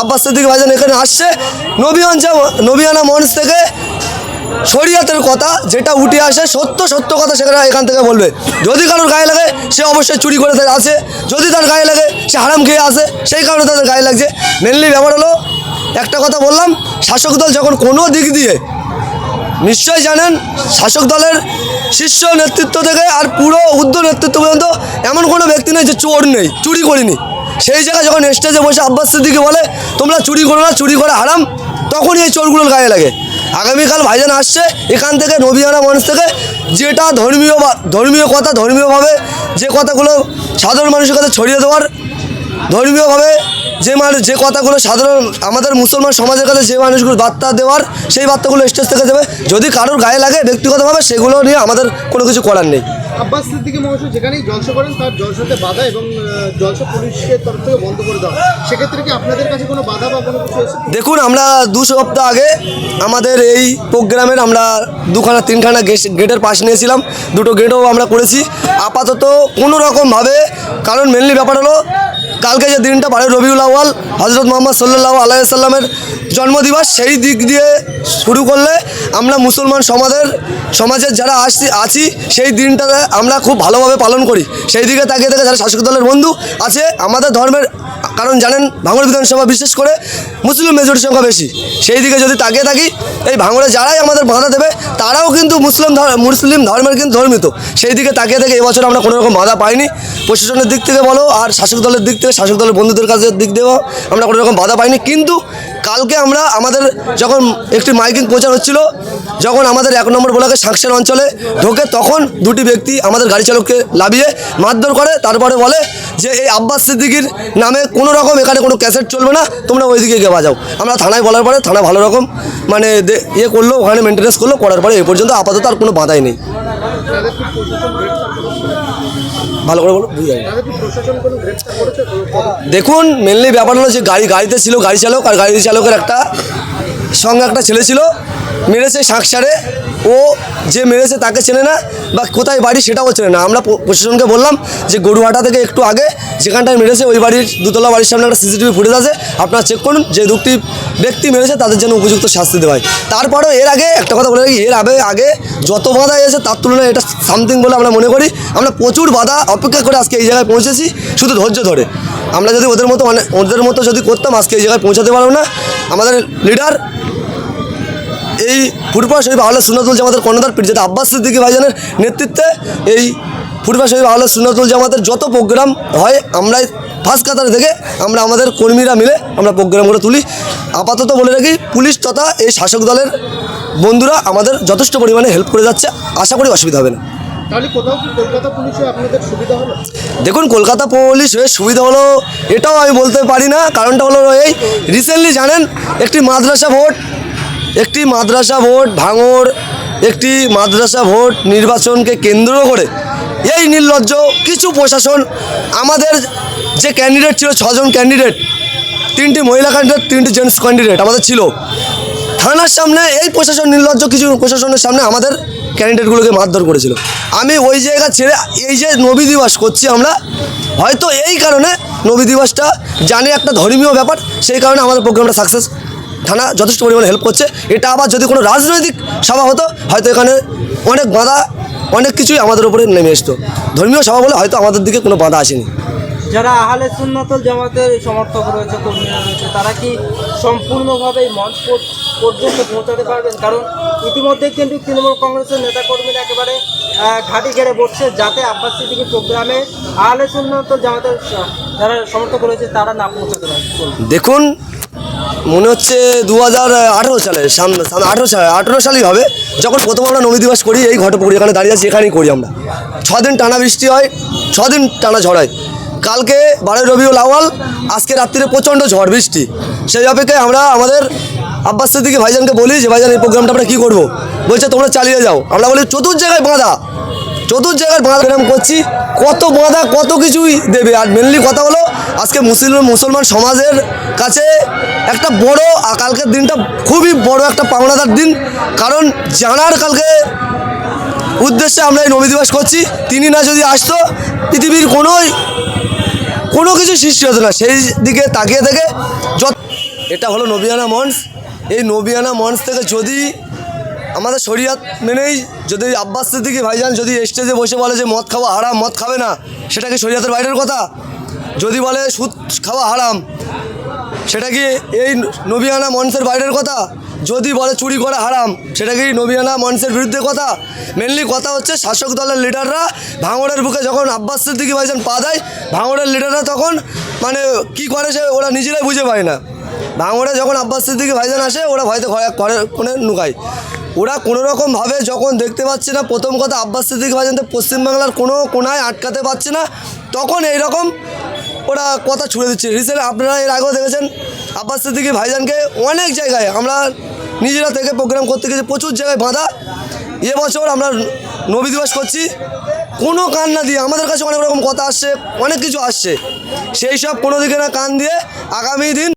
আব্বাস সিদ্দিক ভাইজান এখানে আসছে। নবিয়ান নবিয়ানা মঞ্চ থেকে শরীয়তের কথা যেটা উঠে আসে, সত্য সত্য কথা সেখানে এখান থেকে বলবে। যদি কারোর গায়ে লাগে, সে অবশ্যই চুরি করে তার আসে যদি তার গায়ে লাগে, সে হারাম খেয়ে আসে সেই কারণে তাদের গায়ে লাগছে। মেনলি ব্যাপার হলো, একটা কথা বললাম, শাসক দল যখন কোনো দিক দিয়ে নিশ্চয়ই জানেন, শাসক দলের শীর্ষ নেতৃত্ব থেকে আর পুরো উদ্ধ নেতৃত্ব পর্যন্ত এমন কোনো ব্যক্তি নেই যে চোর নেই, চুরি করিনি। সেই জায়গায় যখন স্টেজে বসে আব্বাস সিদ্দিকি বলে, তোমরা চুরি করো না, চুরি করা হারাম, তখনই এই চোরগুলোর গায়ে লাগে। আগামীকাল ভাইজান আসছে, এখান থেকে নবীয়ানা মানুষ থেকে যেটা ধর্মীয় ধর্মীয় কথা ধর্মীয়ভাবে যে কথাগুলো সাধারণ মানুষের কাছে ছড়িয়ে দেওয়ার, ধর্মীয়ভাবে যে মানুষ, যে কথাগুলো সাধারণ আমাদের মুসলমান সমাজের কাছে যে মানুষগুলো বার্তা দেওয়ার, সেই বার্তাগুলো স্টেজ থেকে দেবে। যদি কারোর গায়ে লাগে ব্যক্তিগতভাবে, সেগুলো নিয়ে আমাদের কোনো কিছু করার নেই। আব্বাস সিদ্দিকী মহাশয় যেখানেই জলসা করেন, তার জলসাতে বাধা এবং জলসা পুলিশের তরফ থেকে বন্ধ করে দেওয়া সেক্ষেত্রে কি আপনাদের কাছে কোনো বাধা বা কোনো কিছু এসেছে? দেখুন, আমরা দু সপ্তাহ আগে আমাদের এই প্রোগ্রামের আমরা দুখানা, তিনখানা গেটের পাশ নিয়েছিলাম। দুটো গেটও আমরা করেছি। আপাতত কোনো রকমভাবে, কারণ মেনলি ব্যাপার হলো, কালকে যে দিনটা বারো রবিউল আউয়াল হজরত মোহাম্মদ সাল্লাহ আলাইসাল্লামের জন্মদিবস, সেই দিক দিয়ে শুরু করলে আমরা মুসলমান সমাজের সমাজের যারা আসছি, আছি সেই দিনটাতে আমরা খুব ভালোভাবে পালন করি। সেই দিকে তাকিয়ে থেকে যারা শাসক দলের বন্ধু আছে, আমাদের ধর্মের, কারণ জানেন, ভাঙড় বিধানসভা বিশেষ করে মুসলিম মেজরিটির সংখ্যা বেশি। সেই দিকে যদি তাকিয়ে থাকি, এই ভাঙড়ে যারাই আমাদের বাধা দেবে, তারাও কিন্তু মুসলিম মুসলিম ধর্মের কিন্তু ধর্মিত। সেই দিকে তাকিয়ে থেকে এবছর আমরা কোনো রকম বাধা পাইনি। প্রশাসনের দিক থেকে বলো, আর শাসক দলের দিক থেকে, শাসক দলের বন্ধুদের কাছে দিক দিয়েও আমরা কোনো রকম বাধা পাইনি। কিন্তু কালকে আমরা আমাদের যখন একটি মাইকিং প্রচার হচ্ছিল, যখন আমাদের এক নম্বর ব্লকে সাংসের অঞ্চলে ঢোকে, তখন দুটি ব্যক্তি আমাদের গাড়ি চালককে লাভিয়ে মারধর করে, তারপরে বলে যে, এই আব্বাস সিদ্দিকির নামে কোনো রকম এখানে কোনো ক্যাসেট চলবে না, তোমরা ওইদিকে গিয়ে বাজাও। আমরা থানায় বলার পরে, থানা ভালো রকম মানে ইয়ে করল, ওখানে মেনটেন্যান্স করল, করার পরে এ পর্যন্ত আপাতত আর কোনো বাধাই নেই। ভালো করে বলো, বুঝে? দেখুন মেনলি ব্যাপার হলো যে গাড়ি, গাড়িতে ছিল গাড়ি চালক, আর গাড়ি চালকের একটা সঙ্গে একটা ছেলে ছিল, মেরেছে শাঁকসারে ও যে মেরেছে তাকে চেনে না, বা কোথায় বাড়ি সেটাও চেনে না আমরা প্রশাসনকে বললাম যে গরুহাটা থেকে একটু আগে যেখানটায় মেরেছে, ওই বাড়ির দুতলা বাড়ির সামনে একটা সিসিটিভি ফুটেজ আছে। আপনারা চেক করুন, যে দুটি ব্যক্তি মেরেছে, তাদের জন্য উপযুক্ত শাস্তি দেওয়া হয়। তারপরেও এর আগে, একটা কথা বলে রাখি, এর আগে আগে যত বাধা এসেছে, তার তুলনায় এটা সামথিং বলে আমরা মনে করি। আমরা প্রচুর বাধা অপেক্ষা করে আজকে এই জায়গায় পৌঁছেছি, শুধু ধৈর্য ধরে। আমরা যদি ওদের মতো মানে ওদের মতো যদি করতাম, আজকে এই জায়গায় পৌঁছাতে পারব না। আমাদের লিডার এই ফুটবল শরীফ আহলে সুনাতুল জামাতের কর্ণধার যেটা আব্বাস সিদ্দিকী ভাইজানের নেতৃত্বে এই ফুটবল শরীফ আহলে সুনাতুল জামাতের যত প্রোগ্রাম হয় আমরা ফার্স্ট কাতার থেকে আমরা আমাদের কর্মীরা মিলে আমরা প্রোগ্রামগুলো তুলি। আপাতত বলে রাখি পুলিশ তথা এই শাসক দলের বন্ধুরা আমাদের যথেষ্ট পরিমাণে হেল্প করে যাচ্ছে। আশা করি অসুবিধা হবে না। দেখুন কলকাতা পুলিশ হয়ে সুবিধা হলো? এটাও আমি বলতে পারি না। কারণটা হলো এই রিসেন্টলি জানেন একটি মাদ্রাসা ভোট একটি মাদ্রাসা ভোট ভাঙড় একটি মাদ্রাসা ভোট নির্বাচনকে কেন্দ্র করে এই নির্লজ্জ, কিছু প্রশাসন, আমাদের যে ক্যান্ডিডেট ছিল, ছজন ক্যান্ডিডেট তিনটি মহিলা ক্যান্ডিডেট তিনটি জেন্টস ক্যান্ডিডেট আমাদের ছিল। থানার সামনে, এই প্রশাসন নির্লজ্জ, কিছু প্রশাসনের সামনে আমাদের ক্যান্ডিডেটগুলোকে মারধর করেছিল। আমি ওই জায়গা ছেড়ে, এই যে নবী দিবস করছি আমরা, হয়তো এই কারণে নবী দিবসটা জানি একটা ধর্মীয় ব্যাপার, সেই কারণে আমাদের প্রোগ্রামটা সাকসেস থানা যথেষ্ট পরিমাণে হেল্প করছে। এটা আবার যদি কোনো রাজনৈতিক সভা হতো, হয়তো এখানে অনেক বাধা অনেক কিছুই আমাদের উপরে নেমে আসতো ধর্মীয় সভা বলে হয়তো আমাদের দিকে কোনো বাধা আসেনি। যারা আহলে সুন্নাতুল জামাতের সমর্থক রয়েছে কর্মীরা রয়েছে তারা কি সম্পূর্ণভাবে মঞ্চ পর্যন্ত পৌঁছাতে পারবেন? কারণ ইতিমধ্যে কিন্তু তৃণমূল কংগ্রেসের নেতাকর্মীরা একেবারে ঘাঁটি ঘেরে বসছে যাতে আব্বাস সিদ্দিকীর প্রোগ্রামে আহলে সুন্নাতুল জামাতের যারা সমর্থক রয়েছে তারা না পৌঁছাতে পারে। দেখুন মনে হচ্ছে দু হাজার আঠেরো সালে সামনে সামনে আঠেরো সালে আঠেরো সালই হবে। যখন প্রথম আমরা নবী দিবস করি, এই ঘটপুকুরি এখানে দাঁড়িয়ে আছি এখানেই করি আমরা। ছদিন টানা বৃষ্টি হয়, ছদিন টানা ঝড় হয়। কালকে বারোই রবিউল আওয়াল আজকে রাত্রিরে প্রচণ্ড ঝড় বৃষ্টি। সেই অপেক্ষায় আমরা আমাদের আব্বাস সিদ্দিকি ভাইজানকে বলি যে, ভাইজান, এই প্রোগ্রামটা আমরা কী করব? বলছে, তোমরা চালিয়ে যাও। আমরা বলি চতুর জায়গায় বাঁধা। চতুর জায়গায় বাঁধা করছি। কত বাঁধা, কত কিছুই দেবে। আর মেনলি কথা হলো আজকে মুসলিম মুসলমান সমাজের কাছে একটা বড় কালকের দিনটা খুবই বড় একটা পাওনাদার দিন। কারণ জানার কালকে উদ্দেশ্যে আমরা এই নবী দিবস করছি। তিনি না যদি আসতো, পৃথিবীর কোনোই কোনো কিছু সৃষ্টি হতো না। সেই দিকে তাকিয়ে থেকে যত এটা হলো নবিয়ানা মঞ্চ। এই নবিয়ানা মঞ্চ থেকে যদি আমাদের শরিয়াত মেনেই, যদি আব্বাস সিদ্দিকি ভাইজান যদি স্টেজে বসে বলে যে মদ খাওয়া আরাম মদ খাবে না, সেটা কি শরিয়াতের বাইরের কথা? যদি বলে সুদ খাওয়া হারাম, সেটা কি এই নবিয়ানা মঞ্চের বাইরের কথা? যদি বলে চুরি করা হারাম, সেটা কি নবিয়ানা মঞ্চের বিরুদ্ধে কথা? মেনলি কথা হচ্ছে শাসক দলের লিডাররা ভাঙড়ের বুকে যখন আব্বাস সিদ্দিকি ভাইজান পা দেয়, ভাঙড়ের লিডাররা তখন মানে কি করে সে ওরা নিজেরাই বুঝে পায় না। ভাঙড়ে যখন আব্বাস সিদ্দিকি ভাইজান আসে, ওরা ভয়তে ঘরে ঘরে কোণে নুকায় ওরা কোনো রকমভাবে যখন দেখতে পাচ্ছে না, প্রথম কথা আব্বাস সিদ্দিকি ভাইজান পশ্চিমবাংলার কোনো কোনায় আটকাতে পারছে না, তখন এই রকম ওরা কথা ছুড়ে দিচ্ছে। রিসেন্ট আপনারা এর আগেও দেখেছেন, আব্বাস সিদ্দিকি ভাইজানকে অনেক জায়গায় আমরা নিজেরা থেকে প্রোগ্রাম করতে গেছি প্রচুর জায়গায় বাঁধা। এবছর আমরা নবী দিবস করছি। কোনো কান না দিয়ে, আমাদের কাছে অনেক রকম কথা আসছে, অনেক কিছু আসছে। সেই সব কোনো দিকে না কান দিয়ে আগামী দিন